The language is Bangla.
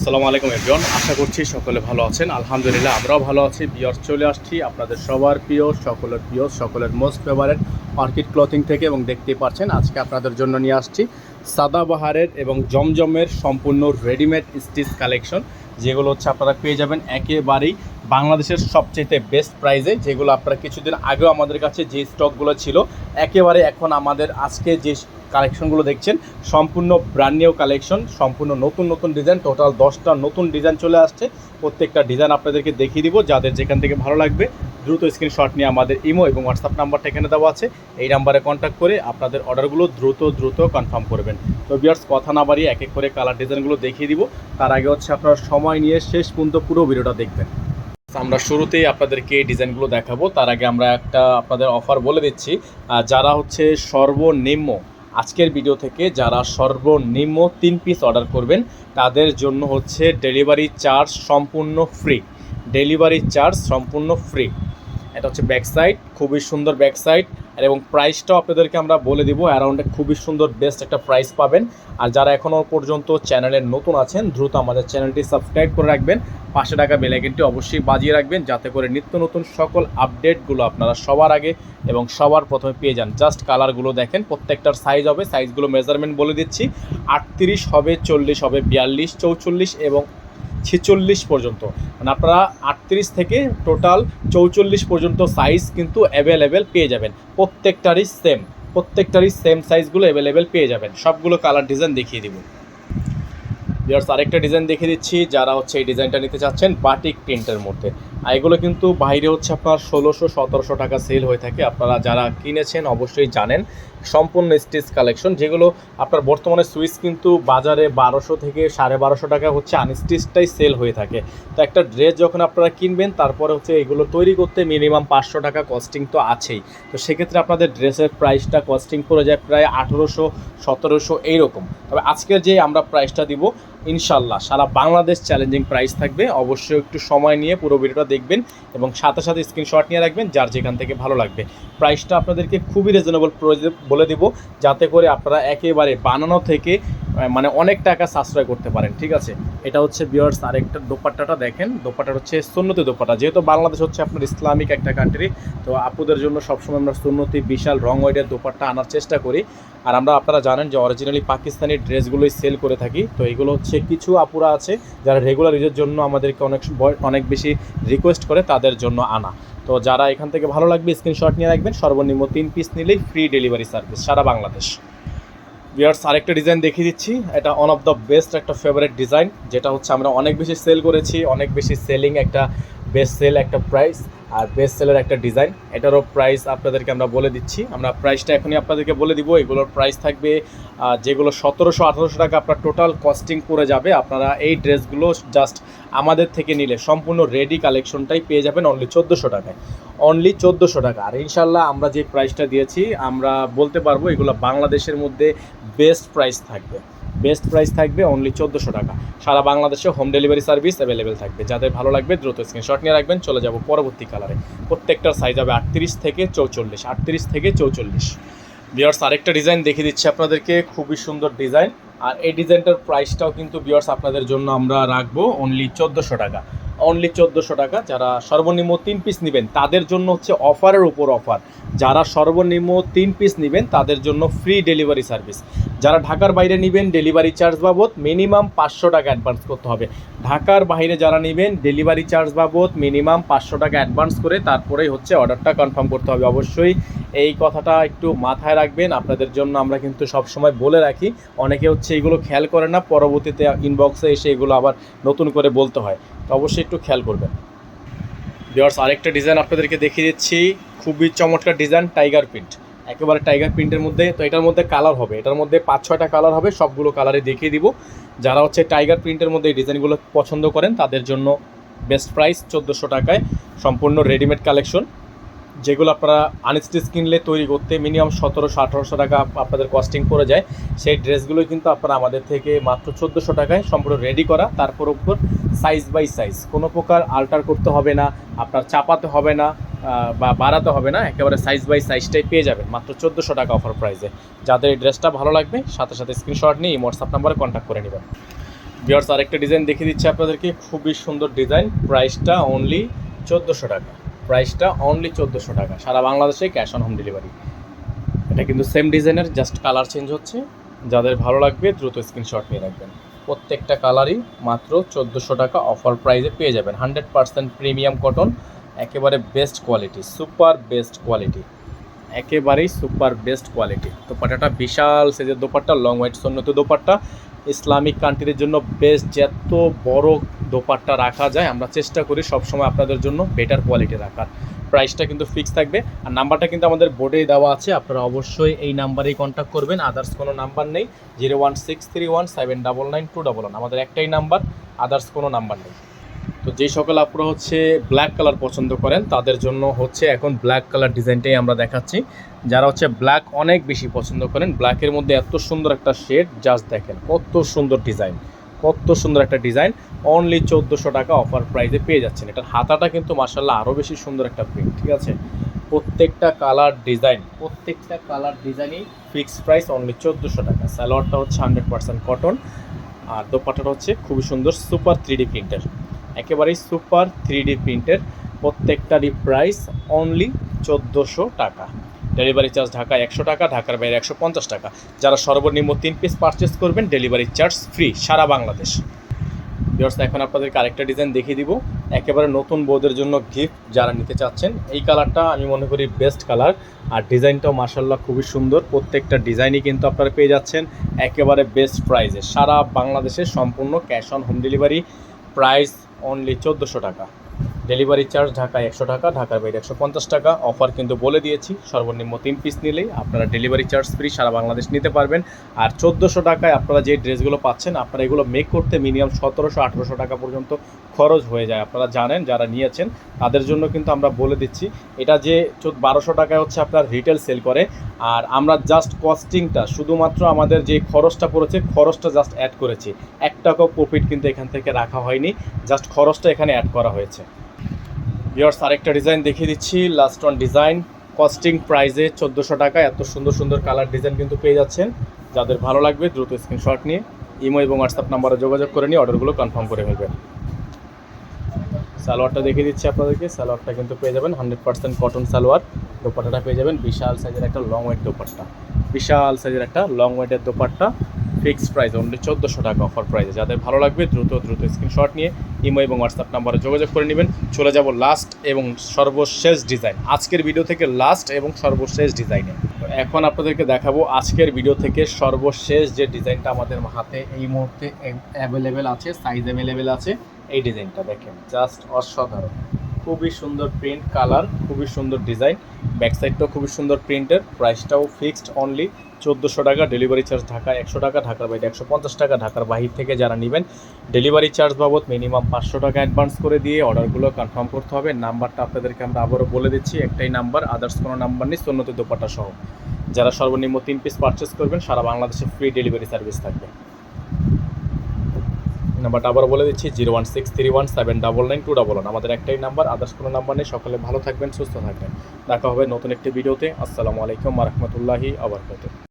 আসসালামু আলাইকুম এভরিওয়ান আশা করছি সকলে ভালো আছেন। আলহামদুলিল্লাহ, আমরাও ভালো আছি। বিয়ার চলে আসছি আপনাদের সবার প্রিয়, সকলের প্রিয়, সকলের মোস্ট ফেভারেট অর্কিড ক্লথিং থেকে এবং দেখতেই পাচ্ছেন, আজকে আপনাদের জন্য নিয়ে আসছি সাদাবাহারের এবং জমজমের সম্পূর্ণ রেডিমেড স্টিচ কালেকশন যেগুলো হচ্ছে আপনারা পেয়ে যাবেন একেবারেই বাংলাদেশের সবচেয়ে বেস্ট প্রাইজে যেগুলো আপনারা কিছুদিন আগেও আমাদের কাছে যে স্টকগুলো ছিল, একেবারে এখন আমাদের আজকে যে কালেকশনগুলো দেখছেন, সম্পূর্ণ ব্র্যান্ড নিউ কালেকশন সম্পূর্ণ নতুন নতুন ডিজাইন টোটাল দশটা নতুন ডিজাইন চলে আসছে। প্রত্যেকটা ডিজাইন আপনাদেরকে দেখিয়ে দিব, যাদের যেখান থেকে ভালো লাগবে দ্রুত স্ক্রিনশট নিয়ে আমাদের ইমো এবং হোয়াটসঅ্যাপ নাম্বারটা এখানে দেওয়া আছে। এই নাম্বারে কন্ট্যাক্ট করে আপনাদের অর্ডারগুলো দ্রুত দ্রুত কনফার্ম করবেন। তো বিয়ার্স কথা না বাড়িয়ে এক এক করে কালার ডিজাইনগুলো দেখিয়ে দিব। তার আগে হচ্ছে আপনারা সময় নিয়ে শেষ পর্যন্ত পুরো ভিডিওটা দেখবেন। আমরা শুরুতেই আপনাদেরকে ডিজাইনগুলো দেখাবো। তার আগে আমরা একটা আপনাদের অফার বলে দিচ্ছি। যারা হচ্ছে সর্বনিম্ন, আজকের ভিডিও থেকে যারা সর্বনিম্ন তিন পিস অর্ডার করবেন, তাদের জন্য হচ্ছে ডেলিভারি চার্জ সম্পূর্ণ ফ্রি ডেলিভারি চার্জ সম্পূর্ণ ফ্রি এটা হচ্ছে ব্যাক সাইড খুবই সুন্দর ব্যাক সাইড এবং প্রাইসটাও আপনাদেরকে আমরা বলে দিব অ্যারাউন্ডে খুবই সুন্দর বেস্ট একটা প্রাইস পাবেন। আর যারা এখনও পর্যন্ত চ্যানেলের নতুন আছেন, দ্রুত আমাদের চ্যানেলটি সাবস্ক্রাইব করে রাখবেন। পাশে টাকা বেলাইকেনটি অবশ্যই বাজিয়ে রাখবেন, যাতে করে নিত্য নতুন সকল আপডেটগুলো আপনারা সবার আগে এবং সবার প্রথমে পেয়ে যান। জাস্ট কালারগুলো দেখেন, প্রত্যেকটার সাইজ হবে সাইজগুলো মেজারমেন্ট বলে দিচ্ছি। আটত্রিশ হবে, চল্লিশ হবে, বিয়াল্লিশ, চৌচল্লিশ এবং ছেচল্লিশ পর্যন্ত। মানে আপনারা আটত্রিশ থেকে টোটাল চৌচল্লিশ পর্যন্ত সাইজ কিন্তু অ্যাভেলেবেল পেয়ে যাবেন। প্রত্যেকটারই সেম প্রত্যেকটারই সেম সাইজগুলো অ্যাভেলেবেল পেয়ে যাবেন। সবগুলো কালার ডিজাইন দেখিয়ে দিব। বিয়ার্স আরেকটা ডিজাইন দেখিয়ে দিচ্ছি, যারা হচ্ছে এই ডিজাইনটা নিতে চাচ্ছেন বাটিক প্রিন্টের মধ্যে। আর এগুলো কিন্তু বাইরে হচ্ছে আপনার ষোলোশো, সতেরোশো টাকা সেল হয়ে থাকে। আপনারা যারা কিনেছেন অবশ্যই জানেন। সম্পূর্ণ স্টিচ কালেকশন, যেগুলো আপনার বর্তমানে সুইচ কিন্তু বাজারে বারোশো থেকে সাড়ে বারোশো টাকা হচ্ছে আনস্টিচটাই সেল হয়ে থাকে। তো একটা ড্রেস যখন আপনারা কিনবেন, তারপরে হচ্ছে এগুলো তৈরি করতে মিনিমাম পাঁচশো টাকা কস্টিং তো আছেই। তো সেক্ষেত্রে আপনাদের ড্রেসের প্রাইসটা কস্টিং পড়ে যায় প্রায় আঠেরোশো, সতেরোশো এইরকম। তবে আজকের যে আমরা প্রাইসটা দিব, ইনশাল্লাহ সারা বাংলাদেশ চ্যালেঞ্জিং প্রাইস থাকবে। অবশ্যই একটু সময় নিয়ে পুরো ভিডিওটা দেখবেন এবং সাথে সাথে স্ক্রিনশট নিয়ে রাখবেন, যার যেখান থেকে ভালো লাগবে। প্রাইসটা আপনাদেরকে খুবই রিজনেবল বলে দিব যাতে করে আপনারা একেবারে বানানো থেকে মানে অনেক টাকা সাশ্রয় করতে পারেন, ঠিক আছে? এটা হচ্ছে বিয়ার্স আরেকটা দোপাট্টাটা দেখেন। দোপাট্টা হচ্ছে সুন্নতি দোপাট্টা, যেহেতু বাংলাদেশ হচ্ছে আপনার ইসলামিক একটা কান্ট্রি তো আপুদের জন্য সবসময় আমরা সুন্নতি বিশাল রং ওয়াইডের দোপাট্টা আনার চেষ্টা করি। আর আমরা, আপনারা জানেন যে অরিজিনালি পাকিস্তানি ড্রেসগুলোই সেল করে থাকি, তো এগুলো হচ্ছে কিছু আপুরা আছে যারা রেগুলার ইউজের জন্য আমাদেরকে অনেক অনেক বেশি রিকোয়েস্ট করে তাদের জন্য আনা। তো যারা এখান থেকে ভালো লাগবে স্ক্রিনশট নিয়ে রাখবেন। সর্বনিম্ন তিন পিস নিলেই ফ্রি ডেলিভারি সার্ভিস সারা বাংলাদেশ। বিয়ার্স আরেকটা ডিজাইন দেখিয়ে দিচ্ছি। এটা ওয়ান অফ দ্য বেস্ট একটা ফেভারিট ডিজাইন যেটা হচ্ছে আমরা অনেক বেশি সেল করেছি, অনেক বেশি সেলিং একটা বেস্ট সেল একটা প্রাইস আর বেস্ট সেলের একটা ডিজাইন এটারও প্রাইস আপনাদেরকে আমরা বলে দিচ্ছি। আমরা প্রাইসটা এখনই আপনাদেরকে বলে দিব। এগুলোর প্রাইস থাকবে যেগুলো সতেরোশো, আঠারোশো টাকা। আপনার টোটাল কস্টিং পড়ে যাবে। আপনারা এই ড্রেসগুলো জাস্ট আমাদের থেকে নিলে সম্পূর্ণ রেডি কালেকশনটাই পেয়ে যাবেন অনলি চোদ্দোশো টাকায়। অনলি চোদ্দোশো টাকা। আর ইনশাল্লাহ আমরা যে প্রাইসটা দিয়েছি, আমরা বলতে পারব এগুলো বাংলাদেশের মধ্যে বেস্ট প্রাইস থাকবে। বেস্ট প্রাইস থাকবে অনলি চোদ্দোশো টাকা। সারা বাংলাদেশে হোম ডেলিভারি সার্ভিস অ্যাভেলেবেল থাকবে। যাদের ভালো লাগবে দ্রুত স্ক্রিনশট নিয়ে রাখবেন, চলে যাব পরবর্তী কালারে প্রত্যেকটার সাইজ হবে আটত্রিশ থেকে চৌচল্লিশ, আটত্রিশ থেকে চৌচল্লিশ। বিয়ার্স আরেকটা ডিজাইন দেখিয়ে দিচ্ছি আপনাদেরকে। খুবই সুন্দর ডিজাইন আর এই ডিজাইনটার প্রাইসটাও কিন্তু বিয়ার্স আপনাদের জন্য আমরা রাখব অনলি চোদ্দোশো টাকা। অনলি চোদ্দোশো টাকা। যারা সর্বনিম্ন তিন পিস নেবেন, তাদের জন্য হচ্ছে অফারের উপর অফার যারা সর্বনিম্ন তিন পিস নেবেন, তাদের জন্য ফ্রি ডেলিভারি সার্ভিস যারা ঢাকার বাইরে নেবেন ডেলিভারি চার্জ বাবদ মিনিমাম পাঁচশো টাকা অ্যাডভান্স করতে হবে। ঢাকার বাইরে যারা নেবেন ডেলিভারি চার্জ বাবদ মিনিমাম পাঁচশো টাকা অ্যাডভান্স করে তারপরেই হচ্ছে অর্ডারটা কনফার্ম করতে হবে। অবশ্যই এই কথাটা একটু মাথায় রাখবেন। আপনাদের জন্য আমরা কিন্তু সবসময় বলে রাখি, অনেকে হচ্ছে এগুলো খেয়াল করে না, পরবর্তীতে ইনবক্সে এসে এগুলো আবার নতুন করে বলতে হয়। তো অবশ্যই একটু খেয়াল করবেন। ভিওর্স আরেকটা ডিজাইন আপনাদেরকে দেখিয়ে দিচ্ছি। খুবই চমৎকার ডিজাইন টাইগার প্রিন্ট একেবারে টাইগার প্রিন্টের মধ্যে, তো এটার মধ্যে কালার হবে। এটার মধ্যে পাঁচ, ছয়টা কালার হবে, সবগুলো কালারে দেখিয়ে দিব। যারা হচ্ছে টাইগার প্রিন্টের মধ্যে এই ডিজাইনগুলো পছন্দ করেন, তাদের জন্য বেস্ট প্রাইস চোদ্দোশো টাকায় সম্পূর্ণ রেডিমেড কালেকশন যেগুলো আপনারা আনস্টিচ কিনলে তৈরি করতে মিনিমাম সতেরোশো, আঠারোশো টাকা আপনাদের কস্টিং পড়ে যায়। সেই ড্রেসগুলো কিন্তু আপনারা আমাদের থেকে মাত্র চোদ্দোশো টাকায় সম্পূর্ণ রেডি করা। তারপর উপর সাইজ বাই সাইজ কোনো প্রকার আল্টার করতে হবে না, আপনার চাপাতে হবে না বা বাড়াতে হবে না, একেবারে সাইজ বাই সাইজটাই পেয়ে যাবেন মাত্র চোদ্দোশো টাকা অফার প্রাইসে যাদের এই ড্রেসটা ভালো লাগবে, সাথে সাথে স্ক্রিনশট নিয়ে এই হোয়াটসঅ্যাপ নাম্বারে কন্ট্যাক্ট করে নেবেন। বিয়ার্স আরেকটা ডিজাইন দেখিয়ে দিচ্ছি আপনাদেরকে। খুবই সুন্দর ডিজাইন প্রাইসটা অনলি চোদ্দোশো টাকা। প্রাইসটা অনলি চোদ্দোশো টাকা। সারা বাংলাদেশে ক্যাশ অন হোম ডেলিভারি এটা কিন্তু সেম ডিজাইনের জাস্ট কালার চেঞ্জ হচ্ছে। যাদের ভালো লাগবে, দ্রুত স্ক্রিনশট নিয়ে রাখবেন। প্রত্যেকটা কালারই মাত্র চোদ্দোশো টাকা অফার প্রাইসে পেয়ে যাবেন। হান্ড্রেড পার্সেন্ট প্রিমিয়াম কটন একেবারে best quality super best quality একেবারেই সুপার বেস্ট কোয়ালিটি দোপাট্টাটা বিশাল সেজের দোপাট্টা লং হোয়াইট সন্ন্যত দোপাট্টা। ইসলামিক কান্ট্রির জন্য বেস্ট যত বড় দোপাট্টা রাখা যায়, আমরা চেষ্টা করি সবসময় আপনাদের জন্য বেটার কোয়ালিটি রাখার। প্রাইসটা কিন্তু ফিক্স থাকবে। আর নাম্বারটা কিন্তু আমাদের বোর্ডেই দেওয়া আছে, আপনারা অবশ্যই এই নাম্বারেই কন্ট্যাক্ট করবেন। আদার্স কোনো নাম্বার নেই zero one six three one seven double nine two double one আমাদের একটাই নাম্বার আদার্স কোনো নাম্বার নেই। তো যেই সকল আপনারা হচ্ছে ব্ল্যাক কালার পছন্দ করেন, তাদের জন্য হচ্ছে এখন ব্ল্যাক কালার ডিজাইনটাই আমরা দেখাচ্ছি। যারা হচ্ছে ব্ল্যাক অনেক বেশি পছন্দ করেন ব্ল্যাকের মধ্যে এত সুন্দর একটা শেড জাস্ট দেখেন কত সুন্দর ডিজাইন কত সুন্দর একটা ডিজাইন। অনলি চোদ্দোশো টাকা অফার প্রাইসে পেয়ে যাচ্ছেন। এটার হাতাটা কিন্তু মার্শাল্লাহ আরও বেশি সুন্দর একটা প্রিন্ট ঠিক আছে? প্রত্যেকটা কালার ডিজাইন প্রত্যেকটা কালার ডিজাইনই ফিক্সড প্রাইস অনলি চোদ্দোশো টাকা। স্যালোয়ারটা হচ্ছে হান্ড্রেড পার্সেন্ট কটন আর দোপাটাটা হচ্ছে খুবই সুন্দর সুপার থ্রি ডি প্রিন্টের একেবারেই সুপার থ্রি ডি প্রিন্টের প্রত্যেকটারই প্রাইস অনলি চোদ্দোশো টাকা। ডেলিভারি চার্জ ঢাকা একশো টাকা, ঢাকার বাইরে একশো পঞ্চাশ টাকা। যারা সর্বনিম্ন তিন পিস পারচেস করবেন ডেলিভারি চার্জ ফ্রি সারা বাংলাদেশ। ভিউয়ার্স এখন আপনাদেরকে আরেকটা ডিজাইন দেখিয়ে দিব। একেবারে নতুন বউদের জন্য গিফট যারা নিতে চাচ্ছেন, এই কালারটা আমি মনে করি বেস্ট কালার আর ডিজাইনটাও মার্শাল্লাহ খুবই সুন্দর। প্রত্যেকটা ডিজাইনই কিন্তু আপনারা পেয়ে যাচ্ছেন একেবারে বেস্ট প্রাইসে সারা বাংলাদেশে সম্পূর্ণ cash on home delivery price only চোদ্দোশো টাকা। ডেলিভারি চার্জ ঢাকায় একশো টাকা, ঢাকার বাইরে একশো পঞ্চাশ টাকা। অফার কিন্তু বলে দিয়েছি, সর্বনিম্ন তিন পিস নিলেই আপনারা ডেলিভারি চার্জ ফ্রি সারা বাংলাদেশ নিতে পারবেন। আর চোদ্দোশো টাকায় আপনারা যে ড্রেসগুলো পাচ্ছেন, আপনারা এগুলো মেক করতে মিনিমাম সতেরোশো, আঠেরোশো টাকা পর্যন্ত খরচ হয়ে যায়। আপনারা জানেন, যারা নিয়েছেন, তাদের জন্য কিন্তু আমরা বলে দিচ্ছি, এটা যে বারোশো টাকায় হচ্ছে আপনার রিটেল সেল করে। আর আমরা জাস্ট কস্টিংটা শুধুমাত্র আমাদের যে খরচটা পড়েছে, খরচটা জাস্ট অ্যাড করেছি। এক টাকাও প্রফিট কিন্তু এখান থেকে রাখা হয়নি জাস্ট খরচটা এখানে অ্যাড করা হয়েছে। ভিওর্স আরেকটা ডিজাইন দেখিয়ে দিচ্ছি। লাস্ট ওয়ান ডিজাইন কস্টিং প্রাইসে চোদ্দোশো টাকা। এত সুন্দর সুন্দর কালার ডিজাইন কিন্তু পেয়ে যাচ্ছেন। যাদের ভালো লাগবে, দ্রুত স্ক্রিনশট নিয়ে ইমো এবং হোয়াটসঅ্যাপ নাম্বারে যোগাযোগ করে নিয়ে অর্ডারগুলো কনফার্ম করে ফেলবেন। সালোয়ারটা দেখিয়ে দিচ্ছি আপনাদেরকে। সালোয়ারটা কিন্তু পেয়ে যাবেন হান্ড্রেড পার্সেন্ট কটন সালোয়ার। দোপাট্টাটা পেয়ে যাবেন বিশাল সাইজের একটা লং ওয়েট দোপাট্টা। বিশাল সাইজের একটা লং ওয়েটের দোপাট্টা। ফিক্সড প্রাইস অনলি চোদ্দোশো টাকা অফার প্রাইসে যাদের ভালো লাগবে, দ্রুত দ্রুত স্ক্রিনশট নিয়ে ইমো এবং হোয়াটসঅ্যাপ নাম্বারে যোগাযোগ করে নেবেন। চলে যাব লাস্ট এবং সর্বশেষ ডিজাইন আজকের ভিডিও থেকে লাস্ট এবং সর্বশেষ ডিজাইনে এখন আপনাদেরকে দেখাবো আজকের ভিডিও থেকে সর্বশেষ যে ডিজাইনটা আমাদের হাতে এই মুহূর্তে অ্যাভেলেবেল আছে সাইজ অ্যাভেলেবেল আছে, এই ডিজাইনটা দেখেন। জাস্ট অসাধারণ। খুবই সুন্দর প্রিন্ট কালার খুবই সুন্দর ডিজাইন ব্যাক সাইডটাও খুবই সুন্দর প্রিন্টের প্রাইসটাও ফিক্সড অনলি চোদ্দোশো টাকা ডেলিভারি চার্জ ঢাকা, একশো টাকা ঢাকার বাইরে, একশো পঞ্চাশ টাকা ঢাকার বাহির থেকে যারা নেবেন ডেলিভারি চার্জ বাবদ মিনিমাম পাঁচশো টাকা অ্যাডভান্স করে দিয়ে অর্ডারগুলো কনফার্ম করতে হবে। নাম্বারটা আপনাদেরকে আমরা আবারও বলে দিচ্ছি, একটাই নাম্বার আদার্স কোনো নাম্বার নেই, সন্ন্যতি দোপাটা সহ। যারা সর্বনিম্ন তিন পিস পারচেস করবেন, সারা বাংলাদেশে ফ্রি ডেলিভারি সার্ভিস থাকবে। নাম্বারটা আবার বলে দিচ্ছি zero one six three one seven double nine two double one আমাদের একটাই নাম্বার আদার্স কোনো নাম্বার নেই। সকলে ভালো থাকবেন, সুস্থ থাকবেন। দেখা হবে নতুন একটি ভিডিওতে। আসসালামু আলাইকুম রহমতুল্লাহি আবরকাত